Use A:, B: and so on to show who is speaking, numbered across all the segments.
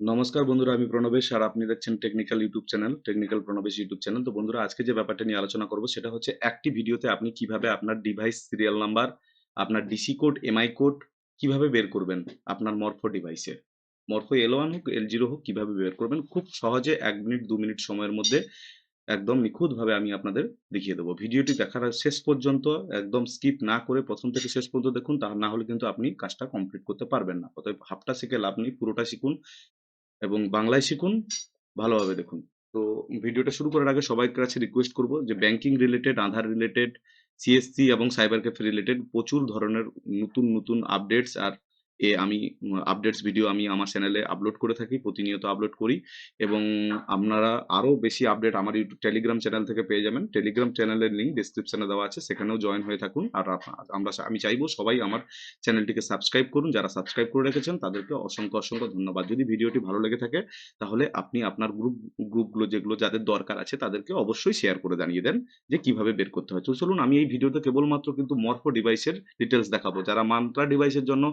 A: নমস্কার বন্ধুরা, আমি প্রণবেশ আর আপনি দেখছেন technical YouTube channel technical Pranabesh YouTube channel. তো বন্ধুরা, আজকে যে ব্যাপারটা নিয়ে আলোচনা করব সেটা হচ্ছে একটি ভিডিওতে আপনি কীভাবে আপনার ডিভাইস সিরিয়াল নাম্বার আপনার ডিসি কোড এমআই কোড কীভাবে বের করবেন, আপনার মরফো ডিভাইসে মরফো এল ওয়ান হোক এল জিরো হোক, কীভাবে বের করবেন, খুব সহজে এক মিনিট, দু মিনিট সময়ের মধ্যে একদম নিখুঁতভাবে আমি আপনাদের দেখিয়ে দেবো। ভিডিওটি দেখার শেষ পর্যন্ত একদম স্কিপ না করে প্রথম থেকে শেষ পর্যন্ত দেখুন, তা না হলে কিন্তু আপনি কাজটা কমপ্লিট করতে পারবেন না। অতএব হাফটা শিখে লাভ নেই, পুরোটা শিখুন এবং বাংলায় শিখুন, ভালোভাবে দেখুন। তো ভিডিওটা শুরু করার আগে সবাই কাছে রিকোয়েস্ট করব যে banking related Aadhaar related CSC এবং সাইবার ক্যাফে রিলেটেড প্রচুর ধরনের নতুন নতুন আপডেটস আর এ আমি আপডেটস ভিডিও আমি আমার চ্যানেলে আপলোড করে থাকি, প্রতিনিয়ত আপলোড করি এবং আপনারা আরও বেশি আপডেট আমার ইউটিউব টেলিগ্রাম চ্যানেল থেকে পেয়ে যাবেন। টেলিগ্রাম চ্যানেলের লিঙ্ক ডিসক্রিপশনে দেওয়া আছে, সেখানেও জয়েন হয়ে থাকুন। আর আমরা আমি চাইব সবাই আমার চ্যানেলটিকে সাবস্ক্রাইব করুন। যারা সাবস্ক্রাইব করে রেখেছেন, তাদেরকে অসংখ্য অসংখ্য ধন্যবাদ। যদি ভিডিওটি ভালো লেগে থাকে, তাহলে আপনি আপনার গ্রুপ গ্রুপগুলো যেগুলো যাদের দরকার আছে, তাদেরকে অবশ্যই শেয়ার করে জানিয়ে দেন যে কীভাবে বের করতে হয়। তো চলুন, আমি এই ভিডিওতে কেবলমাত্র কিন্তু মরফো ডিভাইসের ডিটেলস দেখাবো। যারা মান্ত্রা ডিভাইসের জন্য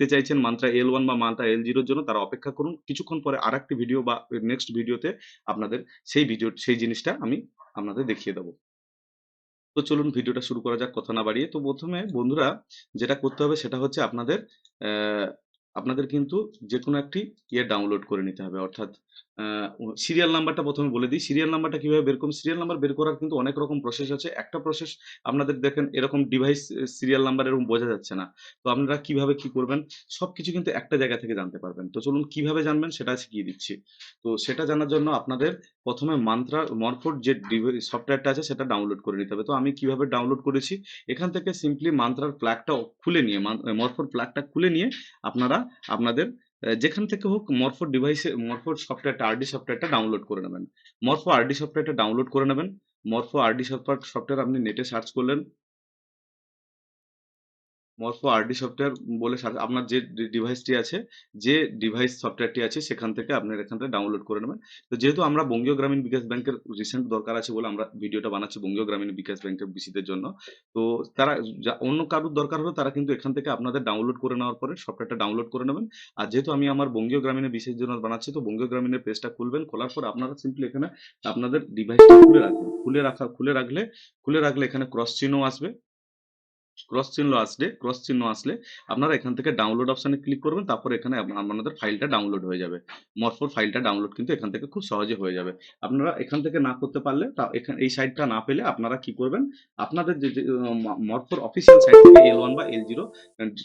A: দেখতে চাইছেন মান্ত্রা এল ওয়ান বা মান্ত্রা এল জিরোর জন্য, তারা অপেক্ষা করুন। কিছুক্ষণ পরে আর ভিডিও বা নেক্সট ভিডিওতে আপনাদের সেই ভিডিও সেই জিনিসটা আমি আপনাদের দেখিয়ে দেবো। তো চলুন ভিডিওটা শুরু করা যাক, কথা না বাড়িয়ে। তো প্রথমে বন্ধুরা যেটা করতে হবে সেটা হচ্ছে আপনাদের আপনাদের কিন্তু যে কোনো একটি ইয়ে ডাউনলোড করে নিতে হবে। অর্থাৎ সিরিয়াল নাম্বারটা প্রথমে বলে দিই। সিরিয়াল নাম্বারটা কীভাবে বের করুন সিরিয়াল নাম্বার বের করার কিন্তু অনেক রকম প্রসেস আছে। একটা প্রসেস আপনাদের দেখেন, এরকম ডিভাইস সিরিয়াল নাম্বার এরকম বোঝা যাচ্ছে না। তো আপনারা কীভাবে কি করবেন? সবকিছু কিন্তু একটা জায়গা থেকে জানতে পারবেন। তো চলুন কীভাবে জানবেন সেটা শিখিয়ে দিচ্ছি। তো সেটা জানার জন্য আপনাদের প্রথমে মান্ত্রা মরফোর যে সফটওয়্যারটা আছে সেটা ডাউনলোড করে নিতে হবে। তো আমি কীভাবে ডাউনলোড করেছি? এখান থেকে সিম্পলি মান্ত্রার প্লাগটা খুলে নিয়ে মরফোর প্লাগটা খুলে নিয়ে আপনারা আপনাদের যেখান থেকে হোক মরফোর ডিভাইসে মরফোর সফটওয়্যারটা আরডি সফটওয়্যারটা ডাউনলোড করে নেবেন। মরফো আরডি সফটওয়্যারটা ডাউনলোড করে নেবেন। মরফো আরডি সফটওয়্যার সফটওয়্যার আপনি নেটে সার্চ করলেন। মরফো আরডি সফটওয়্যার বলে আপনার যে ডিভাইসটি আছে, যে ডিভাইস সফটওয়্যারটি আছে, সেখান থেকে আপনার এখান থেকে ডাউনলোড করে নেবেন। তো যেহেতু আমরা বঙ্গীয় গ্রামীণ বিকাশ ব্যাংকের রিসেন্ট দরকার আছে বলে আমরা ভিডিওটা বানাচ্ছি বঙ্গীয় গ্রামীণ বিকাশ ব্যাংকের বিসিদের জন্য, তো তারা অন্য কারোর দরকার হলে তারা কিন্তু এখান থেকে আপনাদের ডাউনলোড করে নেওয়ার পরে সফটওয়্যারটা ডাউনলোড করে নেবেন। আর যেহেতু আমি আমার বঙ্গীয় গ্রামীণের বিশেষ জন্য বানাচ্ছি, তো বঙ্গীয় গ্রামীণের পেজটা খুলবেন, খোলার পর আপনারা সিম্পলি এখানে আপনাদের ডিভাইসটা খুলে রাখবেন। খুলে রাখা খুলে রাখলে খুলে রাখলে এখানে ক্রস চিহ্ন আসবে। ক্রস চিহ্ন আসলে ক্রস চিহ্ন আসলে আপনারা এখান থেকে ডাউনলোড অপশানে ক্লিক করবেন, তারপর এখানে আপ- আপনাদের ফাইলটা ডাউনলোড হয়ে যাবে। মরফোর ফাইলটা ডাউনলোড কিন্তু এখান থেকে খুব সহজে হয়ে যাবে। আপনারা এখান থেকে না করতে পারলে, তা এই সাইটটা না পেলে আপনারা কি করবেন, আপনাদের যে মরফোর অফিসিয়াল সাইট থেকে এল ওয়ান বা এল জিরো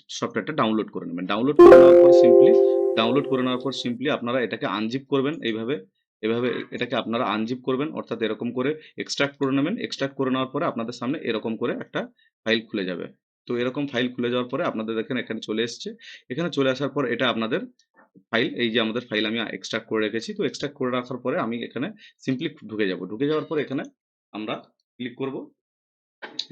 A: সফটওয়্যারটা ডাউনলোড করে নেবেন। ডাউনলোড করে নেওয়ার পর সিম্পলি ডাউনলোড করে নেওয়ার পর সিম্পলি আপনারা এটাকে আনজিপ করবেন এইভাবে। এভাবে এটাকে আপনারা আনজিপ করবেন, অর্থাৎ এরকম করে এক্সট্রাক্ট করে নেবেন। এক্সট্রাক্ট করে নেওয়ার পরে আপনাদের সামনে এরকম করে একটা ফাইল খুলে যাবে। তো এরকম ফাইল খুলে যাওয়ার পরে আপনাদের দেখেন এখানে চলে এসছে। এখানে চলে আসার পর এটা আপনাদের ফাইল এই যে আমাদের ফাইল আমি এক্সট্রাক্ট করে রেখেছি, তো এক্সট্রাক্ট করে রাখার পরে আমি এখানে সিম্পলি ঢুকে যাব। ঢুকে যাওয়ার পর এখানে আমরা ক্লিক করব।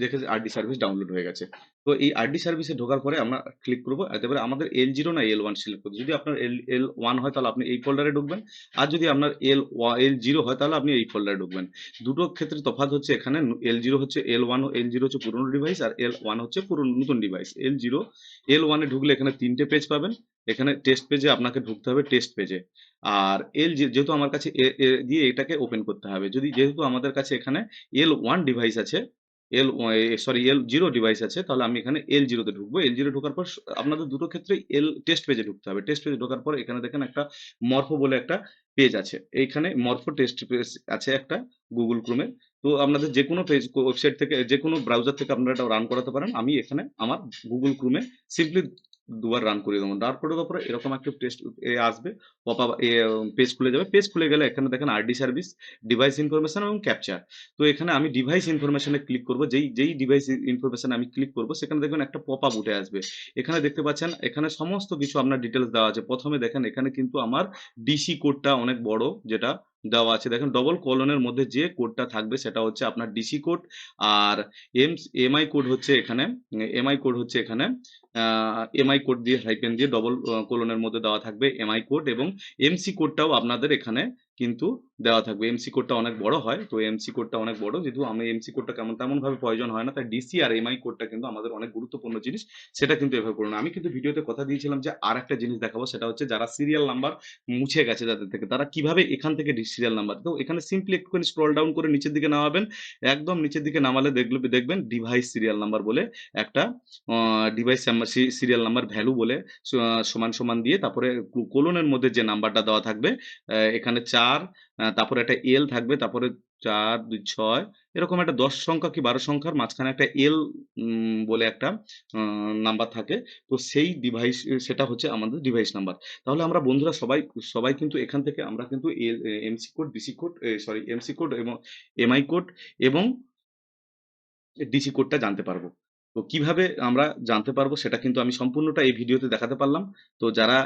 A: দেখে আরডি সার্ভিস ডাউনলোড হয়ে গেছে। তো এই আরডি সার্ভিসে ঢোকার পরে আমরা ক্লিক করব। এবারে আমাদের এল জিরো না এল ওয়ান সিলেক্ট করতে যদি আপনার এল এল ওয়ান হয় তাহলে আপনি এই ফোল্ডারে ঢুকবেন। আর যদি আপনার এল ওয়া এল জিরো হয় তাহলে আপনি এই ফোল্ডারে ঢুকবেন। দুটো ক্ষেত্রে তফাৎ হচ্ছে এখানে। এল জিরো হচ্ছে এল ওয়ান এল জিরো হচ্ছে পুরনো ডিভাইস আর এল ওয়ান হচ্ছে পুরনো নতুন ডিভাইস এল জিরো এল ওয়ানে ঢুকলে এখানে তিনটে পেজ পাবেন। এখানে টেস্ট পেজে আপনাকে ঢুকতে হবে টেস্ট পেজে আর এল যেহেতু আমার কাছে দিয়ে এটাকে ওপেন করতে হবে। যদি যেহেতু আমাদের কাছে এখানে এল ওয়ান ডিভাইস আছে L sorry L zero device আছে, তাহলে আমি এখানে এল জিরোতে ঢুকবো। এল জিরো ঢোকার পর আপনাদের দুটো ক্ষেত্রে এল টেস্ট পেজে ঢুকতে হবে। টেস্ট পেজে ঢোকার পর এখানে দেখেন একটা মরফো বলে একটা পেজ আছে। এইখানে মরফো টেস্ট পেজ আছে একটা গুগল ক্রোমে তো আপনাদের যে কোনো পেজ ওয়েবসাইট থেকে যে কোনো ব্রাউজার থেকে আপনারা এটা রান করাতে পারেন। আমি এখানে আমার গুগল ক্রোমে সিম্পলি দুবার রান করে দেবো। রান করে পরে এরকম একটা টেস্ট আসবে। পপ পেজ খুলে যাবে। পেজ খুলে গেলে এখানে দেখেন আরডি সার্ভিস ডিভাইস ইনফরমেশন এবং ক্যাপচার তো এখানে আমি ডিভাইস ইনফরমেশনে ক্লিক করব। যেই যেই ডিভাইস ইনফরমেশন আমি ক্লিক করব, সেখানে দেখবেন একটা পপ আপ উঠে আসবে। এখানে দেখতে পাচ্ছেন, এখানে সমস্ত কিছু আপনার ডিটেলস দেওয়া আছে। প্রথমে দেখেন, এখানে কিন্তু আমার ডিসি কোডটা অনেক বড়, যেটা দেওয়া আছে। দেখেন ডবল কলনের মধ্যে যে কোডটা থাকবে সেটা হচ্ছে আপনার ডিসি কোড আর এম এমআই কোড হচ্ছে এখানে এমআই কোড হচ্ছে এখানে এমআই কোড দিয়ে হাইপেন দিয়ে ডবল কোলনের মধ্যে দেওয়া থাকবে এমআই কোড এবং এমসি কোডটাও আপনাদের এখানে কিন্তু দেওয়া থাকবে। এমসি কোডটা অনেক বড় হয়, তো এমসি কোডটা অনেক বড়। যেহেতু আমি এমসি কোডটা কেমন তেমন ভাবে প্রয়োজন হয় না, তাই ডিসি আর এমআই কোডটা কিন্তু আমাদের অনেক গুরুত্বপূর্ণ জিনিস, সেটা কিন্তু এভাবে করুন। আমি কিন্তু ভিডিওতে কথা দিয়েছিলাম যে আর একটা জিনিস দেখাবো, সেটা হচ্ছে যারা সিরিয়াল নাম্বার মুছে গেছে যাদের থেকে, তারা কীভাবে এখান থেকে সিরিয়াল নাম্বার তো এখানে সিম্পলি একটুখানি স্ক্রল ডাউন করে নিচের দিকে নামাবেন, একদম নিচের দিকে নামালে দেখলে, দেখবেন ডিভাইস সিরিয়াল নাম্বার বলে একটা ডিভাইস সিরিয়াল নাম্বার ভ্যালু বলে সমান সমান দিয়ে, তারপরে কোলনের মধ্যে যে নাম্বারটা দেওয়া থাকবে এখানে চার তারপরে একটা এল থাকবে, তারপরে চার, দুই, ছয়, এরকম একটা দশ সংখ্যা কি বারো সংখ্যার মাঝখানে একটা এল বলে একটা নাম্বার থাকে। তো সেই ডিভাইস সেটা হচ্ছে আমাদের ডিভাইস নাম্বার তাহলে আমরা বন্ধুরা সবাই সবাই কিন্তু এখান থেকে আমরা কিন্তু L MC code DC code sorry MC code এবং এমআই কোড এবং ডিসি কোডটা জানতে পারব। তো কীভাবে আমরা জানতে পারব সেটা কিন্তু আমি সম্পূর্ণটা এই ভিডিওতে দেখাতে পারলাম। তো যারা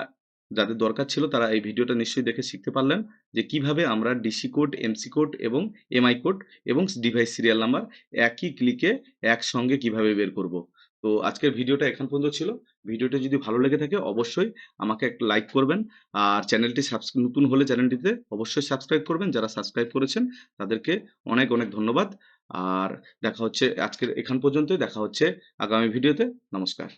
A: যাদের দরকার ছিল তারা এই ভিডিওটা নিশ্চয়ই দেখে শিখতে পারলেন যে কীভাবে আমরা ডিসি কোড এমসি কোড এবং এমআই কোড এবং ডিভাইস সিরিয়াল নাম্বার একই ক্লিকে একসঙ্গে কীভাবে বের করব। তো আজকের ভিডিওটা এখান পর্যন্ত ছিল। ভিডিওটা যদি ভালো লেগে থাকে অবশ্যই আমাকে একটা লাইক করবেন। আর চ্যানেলটি নতুন হলে চ্যানেলটিতে অবশ্যই সাবস্ক্রাইব করবেন। যারা সাবস্ক্রাইব করেছেন তাদেরকে অনেক অনেক ধন্যবাদ। আর দেখা হচ্ছে আজকের এখান পর্যন্তই। দেখা হচ্ছে আগামী ভিডিওতে। নমস্কার।